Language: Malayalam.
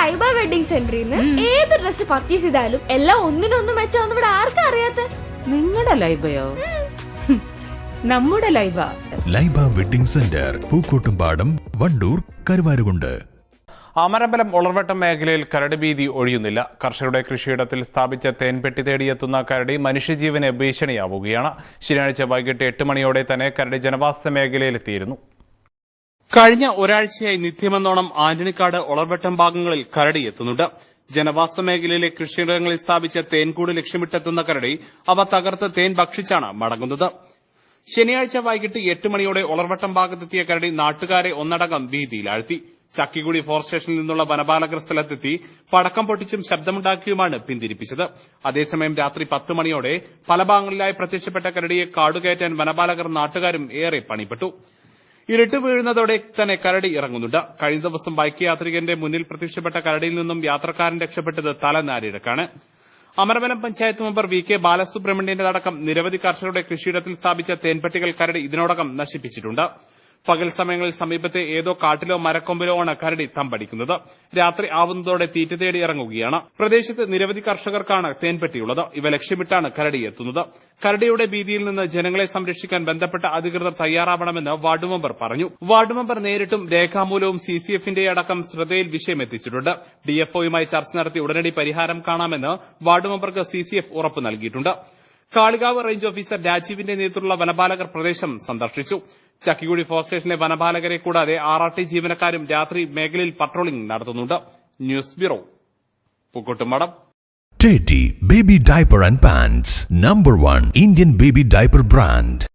ലൈബ വെഡിങ് സെന്ററിൽ നിന്ന് ഏത് ഡ്രസ് പർച്ചേസ് ചെയ്താലും എല്ലാം ഒന്നിനൊന്നും മെച്ചാന്ന് ഇവിടെ ആർക്കും അറിയാത്ത? നിങ്ങളുടെ ലൈബയോ? നമ്മുടെ Laiba. Laiba wedding centre Pookkottumpadam Wandoor Karuvarakundu. Amarambalam Ularvattam മേഖലയിൽ കരട് ഭീതി ഒഴിയുന്നില്ല. കർഷകരുടെ കൃഷിയിടത്തിൽ സ്ഥാപിച്ച തേൻപെട്ടി തേടിയെത്തുന്ന കരടി മനുഷ്യജീവന് ഭീഷണിയാവുകയാണ്. ശനിയാഴ്ച വൈകിട്ട് എട്ട് മണിയോടെ തന്നെ കരടി ജനവാസ മേഖലയിലെത്തിയിരുന്നു. കഴിഞ്ഞ ഒരാഴ്ചയായി നിത്യമെന്നോണം ആന്റണിക്കാട് ഒളർവട്ടം ഭാഗങ്ങളിൽ കരടി എത്തുന്നുണ്ട്. ജനവാസ മേഖലയിലെ കൃഷിയിടങ്ങളിൽ സ്ഥാപിച്ച തേൻകൂട് ലക്ഷ്യമിട്ടെത്തുന്ന കരടി അവ തകർത്ത് തേൻ ഭക്ഷിച്ചാണ് മടങ്ങുന്നത്. ശനിയാഴ്ച വൈകിട്ട് എട്ട് മണിയോടെ ഒളർവട്ടം ഭാഗത്തെത്തിയ കരടി നാട്ടുകാരെ ഒന്നടങ്കം ഭീതിയിലാഴ്ത്തി ചക്കിക്കുടി ഫോറസ്റ്റ് സ്റ്റേഷനിൽ നിന്നുള്ള വനപാലകർ സ്ഥലത്തെത്തി പടക്കം പൊട്ടിച്ചും ശബ്ദമുണ്ടാക്കിയുമാണ് പിന്തിരിപ്പിച്ചത്. അതേസമയം രാത്രി പത്ത് മണിയോടെ പല ഭാഗങ്ങളിലായി പ്രത്യക്ഷപ്പെട്ട കരടിയെ കാടുകയറ്റാൻ വനപാലകർ നാട്ടുകാരും ഏറെ പണിപ്പെട്ടു. ഇരുട്ട് വീഴുന്നതോടെ തന്നെ കരടി ഇറങ്ങുന്നുണ്ട്. കഴിഞ്ഞ ദിവസം ബൈക്ക് യാത്രികന്റെ മുന്നിൽ പ്രത്യക്ഷപ്പെട്ട കരടിയിൽ നിന്നും യാത്രക്കാരൻ രക്ഷപ്പെട്ടത് തലനാരിഴക്കാണ്. Amaravanam panchayat member V K ബാലസുബ്രഹ്മണ്യന്റെ അടക്കം നിരവധി കർഷകരുടെ കൃഷിയിടത്തിൽ സ്ഥാപിച്ച തേൻപെട്ടികൾ കരടി ഇതിനോടകം നശിപ്പിച്ചിട്ടുണ്ട്. പകൽ സമയങ്ങളിൽ സമീപത്തെ ഏതോ കാട്ടിലോ മരക്കൊമ്പിലോ ആണ് കരടി തമ്പടിക്കുന്നത്. രാത്രി ആവുന്നതോടെ തീറ്റ തേടി ഇറങ്ങുകയാണ്. പ്രദേശത്ത് നിരവധി കർഷകർക്കാണ് തേൻപെട്ടിയുള്ളത് ഇവ ലക്ഷ്യമിട്ടാണ് കരടി എത്തുന്നത്. കരടിയുടെ ഭീതിയിൽ നിന്ന് ജനങ്ങളെ സംരക്ഷിക്കാൻ ബന്ധപ്പെട്ട അധികൃതർ തയ്യാറാവണമെന്ന് വാർഡ് മെമ്പർ പറഞ്ഞു. വാർഡ് മെമ്പർ നേരിട്ടും രേഖാമൂലവും സി സി എഫിന്റെ അടക്കം ശ്രദ്ധയിൽ വിഷയം എത്തിച്ചിട്ടുണ്ട് ഡിഎഫ്ഒയുമായി ചർച്ച നടത്തി ഉടനടി പരിഹാരം കാണാമെന്ന് വാർഡ് മെമ്പർക്ക് സി സി എഫ് ഉറപ്പ് നൽകിയിട്ടുണ്ട്. കാളികാവ് റേഞ്ച് ഓഫീസർ രാജീവിന്റെ നേതൃത്വത്തിലുള്ള വനപാലകർ പ്രദേശം സന്ദർശിച്ചു. ചക്കിക്കുടി ഫോറസ്റ്റ് സ്റ്റേഷനിലെ വനപാലകരെ കൂടാതെ ആർ ആർ ടി ജീവനക്കാരും രാത്രി മേഖലയിൽ പട്രോളിംഗ് നടത്തുന്നുണ്ട്. News bureau Pookkottumadam Teddy Baby Diaper and Pants. Number one Indian baby diaper brand.